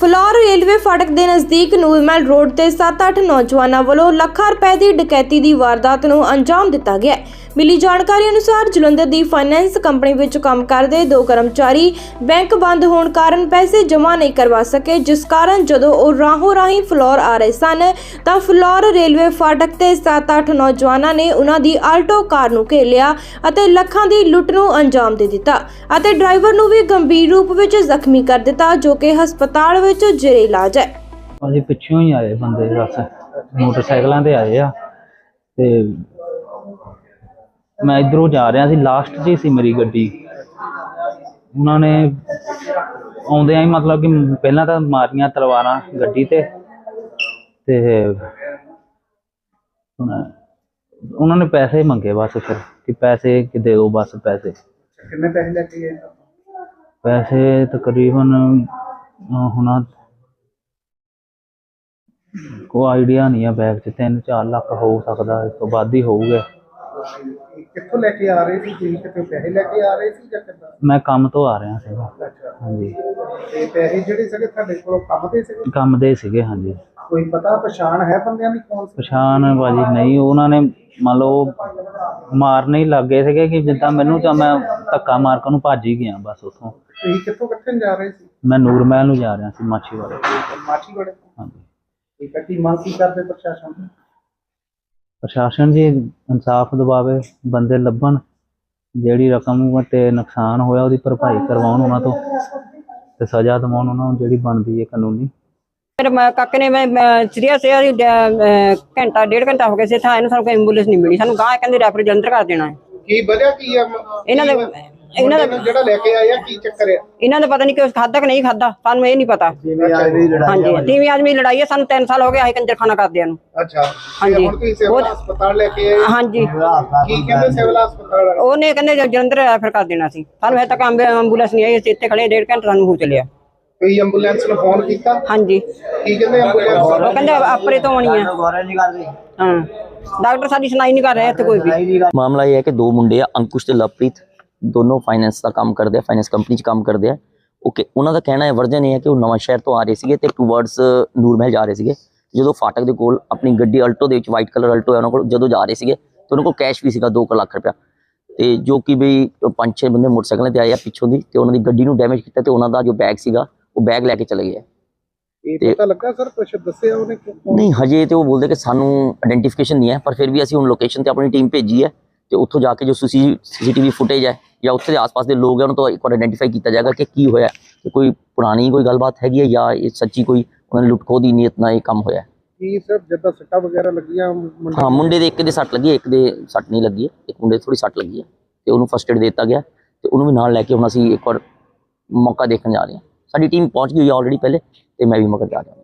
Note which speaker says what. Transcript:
Speaker 1: Floor railway ਫਾਟਕ ਦੇ ਨਜ਼ਦੀਕ ਨੂਰਮਲ ਰੋਡ ਤੇ 7-8 ਨੌਜਵਾਨਾਂ ਵੱਲੋਂ ਲੱਖਾਂ ਰੁਪਏ ਦੀ ਡਕੈਤੀ ਦੀ ਵਾਰਦਾਤ ਨੂੰ ਅੰਜਾਮ ਦਿੱਤਾ ਗਿਆ ਹੈ। ਮਿਲੀ ਜਾਣਕਾਰੀ ਅਨੁਸਾਰ ਜਲੰਧਰ ਦੀ ਫਾਈਨੈਂਸ ਕੰਪਨੀ ਵਿੱਚ ਕੰਮ ਕਰਦੇ ਦੋ ਕਰਮਚਾਰੀ ਬੈਂਕ ਬੰਦ ਹੋਣ ਕਾਰਨ ਪੈਸੇ ਜਮ੍ਹਾਂ ਨਹੀਂ ਕਰਵਾ ਸਕੇ, ਜਿਸ ਕਾਰਨ ਜਦੋਂ ਉਹ ਰਾਹੋਂ ਰਾਹੀਂ ਫਲੋਰ ਆ ਰਹੇ ਸਨ, ਤਾਂ ਫਲੋਰ ਰੇਲਵੇ ਫਾਟਕ ਤੇ 7-8 ਨੌਜਵਾਨਾਂ ਨੇ ਉਹਨਾਂ ਦੀ ਆਲਟੋ ਕਾਰ ਨੂੰ ਘੇਰ ਲਿਆ ਅਤੇ ਲੱਖਾਂ ਦੀ ਲੁੱਟ ਨੂੰ ਅੰਜਾਮ ਦੇ ਦਿੱਤਾ ਅਤੇ ਡਰਾਈਵਰ ਨੂੰ ਵੀ ਗੰਭੀਰ ਰੂਪ ਵਿੱਚ ਜ਼ਖਮੀ ਕਰ ਦਿੱਤਾ, ਜੋ ਕਿ ਹਸਪਤਾਲ ਵਿੱਚ ਜੇਰੇ ਇਲਾਜ ਹੈ।
Speaker 2: ਅਸੀਂ ਪਿੱਛੋਂ ਹੀ ਆਏ ਬੰਦੇ ਬਸ ਮੋਟਰਸਾਈਕਲਾਂ ਤੇ ਆਏ ਆ ਤੇ ਮੈਂ ਇਧਰੋਂ ਜਾ ਰਿਹਾ ਸੀ ਲਾਸਟ 'ਚ ਹੀ ਸੀ ਮੇਰੀ ਗੱਡੀ। ਉਹਨਾਂ ਨੇ ਆਉਂਦਿਆਂ ਹੀ ਮਤਲਬ ਕਿ ਪਹਿਲਾਂ ਤਾਂ ਮਾਰੀਆਂ ਤਲਵਾਰਾਂ ਗੱਡੀ ਤੇ ਤੇ ਉਹਨਾਂ ਨੇ ਪੈਸੇ ਮੰਗੇ ਬਸ ਫਿਰ ਕਿ ਪੈਸੇ ਕਿ ਦੇ ਦਿਓ ਬਸ ਪੈਸੇ।
Speaker 3: ਕਿੰਨੇ ਪੈਸੇ ਲੈ ਕੇ ਗਏ?
Speaker 2: ਪੈਸੇ ਤਕਰੀਬਨ ਹੁਣ ਕੋਈ ਆਈਡੀਆ ਨਹੀਂ ਆ ਬੈਗ 'ਚ 3-4 ਲੱਖ ਹੋ ਸਕਦਾ ਇਸ ਤੋਂ ਵੱਧ ਹੀ ਹੋਊਗਾ।
Speaker 3: ਕਿੱਥੋਂ ਲੈ ਕੇ ਆ ਰਹੇ ਸੀ? ਤੁਸੀਂ ਕਿਤੇ ਪੈਸੇ ਲੈ ਕੇ ਆ ਰਹੇ ਸੀ ਜਾਂ ਕਿੱਦਾਂ?
Speaker 2: ਮੈਂ ਕੰਮ ਤੋਂ ਆ ਰਿਹਾ ਸੀਗਾ।
Speaker 3: ਅੱਛਾ।
Speaker 2: ਹਾਂਜੀ।
Speaker 3: ਤੇ ਪੈਸੇ ਜਿਹੜੇ ਸੀਗੇ ਤੁਹਾਡੇ ਕੋਲ ਕੰਮ ਦੇ ਸੀਗੇ?
Speaker 2: ਕੰਮ ਦੇ ਸੀਗੇ ਹਾਂਜੀ।
Speaker 3: ਕੋਈ ਪਤਾ ਪਛਾਣ ਹੈ ਬੰਦਿਆਂ ਦੀ ਕੌਣ ਸੀ?
Speaker 2: ਪਛਾਣ ਬਾਜੀ ਨਹੀਂ ਉਹਨਾਂ ਨੇ ਮੰਨ ਲਓ ਮਾਰਨੇ ਹੀ ਲੱਗੇ ਸੀਗੇ ਕਿ ਜਿੱਦਾਂ ਮੈਨੂੰ ਤਾਂ ਮੈਂ ਧੱਕਾ ਮਾਰ ਕੇ ਉਹਨੂੰ ਭੱਜ ਹੀ ਗਿਆ ਬਸ ਉੱਥੋਂ।
Speaker 3: ਤੁਸੀਂ ਕਿੱਥੋਂ ਕਿੱਥੇ ਨੂੰ ਜਾ ਰਹੇ ਸੀ?
Speaker 2: ਮੈਂ ਨੂਰਮਹਿਲ ਨੂੰ ਜਾ ਰਿਹਾ ਸੀ ਮਾਛੀਵਾੜੇ।
Speaker 3: ਮਾਛੀਵਾੜੇ
Speaker 2: ਹਾਂਜੀ।
Speaker 3: ਠੀਕ ਹੈ ਕੀ ਮੰਗ ਕੀ ਕਰਦੇ ਪ੍ਰਸ਼ਾਸਨ ਤੋਂ?
Speaker 2: ਪ੍ਰਸ਼ਾਸਨ ਜੀ ਇਨਸਾਫ ਦਿਵਾਵੇ ਬੰਦੇ ਲੱਭਣ ਜਿਹੜੀ ਰਕਮ ਤੇ ਨੁਕਸਾਨ ਹੋਇਆ ਉਹਦੀ ਭਰਪਾਈ ਕਰਵਾਉਣ ਉਹਨਾਂ ਤੋਂ ਤੇ ਸਜ਼ਾ ਦਿਵਾਉਣ ਉਹਨਾਂ ਨੂੰ ਜਿਹੜੀ ਬਣਦੀ ਹੈ ਕਾਨੂੰਨੀ।
Speaker 4: ਫਿਰ ਮੈਂ ਕਾਕੇ ਨੇ ਮੈਂ ਸੀਰੀਅਸ ਹੈ ਘੰਟਾ ਡੇਢ ਘੰਟਾ ਹੋ ਗਿਆ ਸੀ ਇੱਥੇ ਆਏ ਨੂੰ ਸਾਨੂੰ ਕੋਈ ਐਂਬੂਲੈਂਸ ਨਹੀਂ ਮਿਲੀ। ਸਾਨੂੰ ਗਾਂ ਕਹਿੰਦੇ ਰੈਫਰ ਜਲੰਧਰ ਕਰ ਦੇਣਾ ਹੈ।
Speaker 3: ਕੀ ਵਜ੍ਹਾ ਕੀ ਹੈ
Speaker 4: ਇਹਨਾਂ ਦੇ ਇਹਨਾਂ ਦਾ
Speaker 3: ਜਿਹੜਾ ਲੈ ਕੇ ਆਇਆ ਕੀ ਚੱਕਰ ਹੈ
Speaker 4: ਇਹਨਾਂ ਦਾ ਪਤਾ ਨਹੀਂ ਕਿ ਖਾਦਾ ਕਿ ਨਹੀਂ ਖਾਦਾ ਸਾਨੂੰ ਇਹ ਨਹੀਂ ਪਤਾ। ਹਾਂਜੀ ਤੀਵੀਂ ਆਦਮੀ ਲੜਾਈ ਹੈ ਸਾਨੂੰ 3 ਸਾਲ ਹੋ ਗਏ ਅਸੀਂ ਕੰਜਰਖਾਨਾ ਕਰਦਿਆਂ ਨੂੰ।
Speaker 3: ਅੱਛਾ
Speaker 4: ਹਾਂਜੀ।
Speaker 3: ਹੁਣ ਤੁਸੀਂ ਸਿਵਲ ਹਸਪਤਾਲ ਲੈ ਕੇ ਆਏ?
Speaker 4: ਹਾਂਜੀ।
Speaker 3: ਕੀ ਕਹਿੰਦੇ ਸਿਵਲ ਹਸਪਤਾਲ
Speaker 4: ਉਹਨੇ ਕਹਿੰਦੇ ਜਲੰਧਰ ਰੈਫਰ ਕਰ ਦੇਣਾ ਸੀ। ਸਾਨੂੰ ਹਜੇ ਤੱਕ ਐਂਬ- ਐਂਬੂਲੈਂਸ ਨਹੀਂ ਆਈ ਅਸੀਂ ਇੱਥੇ ਖੜੇ ਡੇਢ ਘੰਟਾ ਸਾਨੂੰ ਹੋ ਚੱਲਿਆ।
Speaker 3: ਕੋਈ ਐਂਬੂਲੈਂਸ ਨੂੰ ਫੋਨ ਕੀਤਾ?
Speaker 4: ਹਾਂਜੀ।
Speaker 3: ਕੀ ਕਹਿੰਦੇ ਐਂਬੂਲੈਂਸ
Speaker 4: ਉਹ ਕਹਿੰਦੇ ਆਪਰੇ ਤੋਂ ਆਉਣੀ ਹੈ ਹਾਂ। ਡਾਕਟਰ ਸਾਡੀ ਸੁਣਾਈ ਨਹੀਂ ਕਰ ਰਿਹਾ ਇੱਥੇ ਕੋਈ ਵੀ।
Speaker 5: ਮਾਮਲਾ ਇਹ ਹੈ ਕਿ ਦੋ ਮੁੰਡੇ ਆ ਅੰਕੁਸ਼ ਤੇ ਲਵਪ੍ਰੀਤ ਦੋਨੋਂ ਫਾਈਨੈਂਸ ਦਾ ਕੰਮ ਕਰਦੇ ਆ ਫਾਈਨੈਂਸ ਕੰਪਨੀ 'ਚ ਕੰਮ ਕਰਦੇ ਆ। ਓਕੇ ਉਹਨਾਂ ਦਾ ਕਹਿਣਾ ਹੈ ਵਰਜਨ ਇਹ ਹੈ ਕਿ ਉਹ ਨਵਾਂ ਸ਼ਹਿਰ ਤੋਂ ਆ ਰਹੇ ਸੀਗੇ ਤੇ ਟੂਵਰਡਸ ਨੂਰਮਹਿਲ ਜਾ ਰਹੇ ਸੀਗੇ। ਜਦੋਂ ਫਾਟਕ ਦੇ ਕੋਲ ਆਪਣੀ ਗੱਡੀ ਅਲਟੋ ਦੇ ਵਿੱਚ ਵਾਈਟ ਕਲਰ ਅਲਟੋ ਹੈ ਉਹਨਾਂ ਕੋਲ ਜਦੋਂ ਜਾ ਰਹੇ ਸੀਗੇ ਤੇ ਉਹਨਾਂ ਕੋਲ ਕੈਸ਼ ਵੀ ਸੀਗਾ 2 ਲੱਖ ਰੁਪਇਆ। ਤੇ ਜੋ ਕਿ ਵੀ ਉਹ ਪੰਜ ਛੇ ਬੰਦੇ ਮੋਟਰਸਾਈਕਲਾਂ ਤੇ ਆਏ ਆ ਪਿੱਛੋਂ ਦੀ ਤੇ ਉਹਨਾਂ ਦੀ ਗੱਡੀ ਨੂੰ ਡੈਮੇਜ ਕੀਤਾ ਤੇ ਉਹਨਾਂ ਦਾ ਜੋ ਬੈਗ ਸੀਗਾ ਉਹ ਬੈਗ ਲੈ ਕੇ ਚਲੇ ਗਏ।
Speaker 3: ਇਹ ਪਤਾ ਲੱਗਾ ਸਰ ਕੁਛ ਦੱਸਿਆ ਉਹਨੇ
Speaker 5: ਨਹੀਂ ਹਜੇ ਤੇ ਉਹ ਬੋਲਦੇ ਕਿ ਸਾਨੂੰ ਆਇਡੈਂਟੀਫਿਕੇਸ਼ਨ ਨਹੀਂ ਹੈ ਪਰ ਫਿਰ ਵੀ ਅਸੀਂ ਹੁਣ ਲੋਕੇਸ਼ਨ ਤੇ ਆਪਣੀ ਟੀਮ ਭੇਜੀ ਹੈ ਤੇ ਉੱਥੋਂ ਜਾ ਕੇ ਜੋ ਸੀਸੀਟੀਵੀ ਫੁਟੇਜ ਹੈ ਜਾਂ ਉੱਥੇ ਦੇ ਆਸ-ਪਾਸ ਦੇ ਲੋਕ ਹੈ ਉਹਨਾਂ ਤੋਂ ਇੱਕ ਵਾਰ ਆਇਡੈਂਟੀਫਾਈ ਕੀਤਾ ਜਾਏਗਾ ਕਿ ਕੀ ਹੋਇਆ ਕਿ ਕੋਈ ਪੁਰਾਣੀ ਕੋਈ ਗੱਲਬਾਤ ਹੈਗੀ ਹੈ ਜਾਂ ਇਹ ਸੱਚੀ ਕੋਈ ਉਹਨਾਂ ਨੇ ਲੁੱਟਖੋ ਦੀ ਨੀਅਤ ਨਾਲ ਇਹ ਕੰਮ ਹੋਇਆ।
Speaker 3: ਕੀ ਸਰ ਜਿੱਦਾਂ ਸੱਟਾਂ ਵਗੈਰਾ ਲੱਗੀਆਂ
Speaker 5: ਹਾਂ ਮੁੰਡੇ ਦੇ ਇੱਕ ਦੇ ਸੱਟ ਲੱਗੀ ਇੱਕ ਦੇ ਸੱਟ ਨਹੀਂ ਲੱਗੀ ਇੱਕ ਮੁੰਡੇ ਥੋੜੀ ਸੱਟ ਲੱਗੀ ਹੈ ਤੇ ਉਹਨੂੰ ਫਸਟ ਏਡ ਦਿੱਤਾ ਗਿਆ ਤੇ ਉਹਨੂੰ ਵੀ ਨਾਲ ਲੈ ਕੇ ਹੁਣ ਅਸੀਂ ਇੱਕ ਵਾਰ ਮੌਕਾ ਦੇਖਣ ਜਾ ਰਹੇ ਹਾਂ ਸਾਡੀ ਟੀਮ ਪਹੁੰਚ ਗਈ ਹੈ ਆਲਰੇਡੀ ਪਹਿਲੇ ਤੇ ਮੈਂ ਵੀ ਮਗਰ ਜਾ ਰਿਹਾ।